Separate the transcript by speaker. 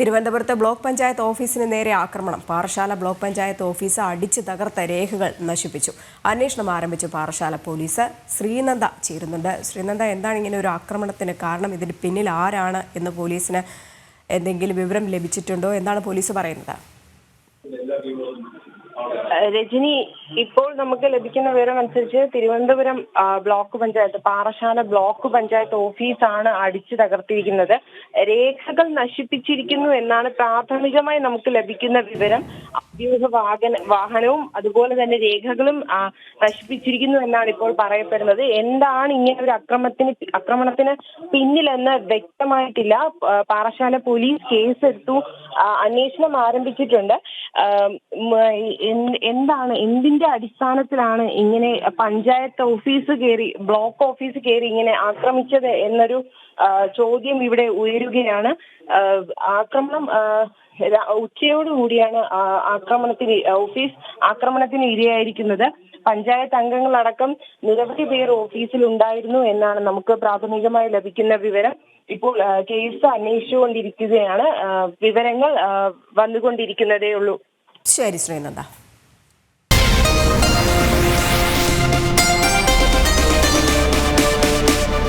Speaker 1: തിരുവനന്തപുരത്ത് ബ്ലോക്ക് പഞ്ചായത്ത് ഓഫീസിന് നേരെ ആക്രമണം. പാറശാല ബ്ലോക്ക് പഞ്ചായത്ത് ഓഫീസ് അടിച്ചു തകർത്ത രേഖകൾ നശിപ്പിച്ചു. അന്വേഷണം ആരംഭിച്ചു പാറശാല പോലീസ്. ശ്രീനന്ദ ചേരുന്നുണ്ട്. ശ്രീനന്ദ എന്താണ് ഇങ്ങനെ ഒരു ആക്രമണത്തിന് കാരണം? ഇതിന് പിന്നിൽ ആരാണ് എന്ന് പോലീസിന് എന്തെങ്കിലും വിവരം ലഭിച്ചിട്ടുണ്ടോ? എന്നാണ് പോലീസ് പറയുന്നത്?
Speaker 2: രജനി ഇപ്പോൾ നമുക്ക് ലഭിക്കുന്ന വിവരം അനുസരിച്ച് തിരുവനന്തപുരം ബ്ലോക്ക് പഞ്ചായത്ത് പാറശാല ബ്ലോക്ക് പഞ്ചായത്ത് ഓഫീസാണ് അടിച്ചു തകർത്തിരിക്കുന്നത്. രേഖകൾ നശിപ്പിച്ചിരിക്കുന്നു എന്നാണ് പ്രാഥമികമായി നമുക്ക് ലഭിക്കുന്ന വിവരം. ഔദ്യോഗിക വാഹന വാഹനവും അതുപോലെ തന്നെ രേഖകളും നശിപ്പിച്ചിരിക്കുന്നു എന്നാണ് ഇപ്പോൾ പറയപ്പെടുന്നത്. എന്താണ് ഇങ്ങനെ ഒരു അക്രമത്തിന് അക്രമണത്തിന് പിന്നിലെന്ന് വ്യക്തമായിട്ടില്ല. പാറശാല പോലീസ് കേസെടുത്തു. അന്വേഷണം ആരംഭിച്ചിട്ടുണ്ട്. എന്താണ് എന്തിന്റെ അടിസ്ഥാനത്തിലാണ് ഇങ്ങനെ പഞ്ചായത്ത് ഓഫീസ് കയറി ബ്ലോക്ക് ഓഫീസ് കയറി ഇങ്ങനെ ആക്രമിച്ചത് എന്നൊരു ചോദ്യം ഇവിടെ ഉയരുകയാണ്. ആക്രമണം ഉച്ചയോടുകൂടിയാണ് ആക്രമണത്തിന് ഓഫീസ് ആക്രമണത്തിന് ഇരയായിരിക്കുന്നത്. പഞ്ചായത്ത് അംഗങ്ങളടക്കം നിരവധി പേർ ഓഫീസിൽ ഉണ്ടായിരുന്നു എന്നാണ് നമുക്ക് പ്രാഥമികമായി ലഭിക്കുന്ന വിവരം. ഇപ്പോൾ കേസ് അന്വേഷിച്ചുകൊണ്ടിരിക്കുകയാണ്. കൊണ്ടിരിക്കുകയാണ് വിവരങ്ങൾ വന്നുകൊണ്ടിരിക്കുന്നതേ ഉള്ളൂ.
Speaker 1: ശരി ശ്രീനന്ദ.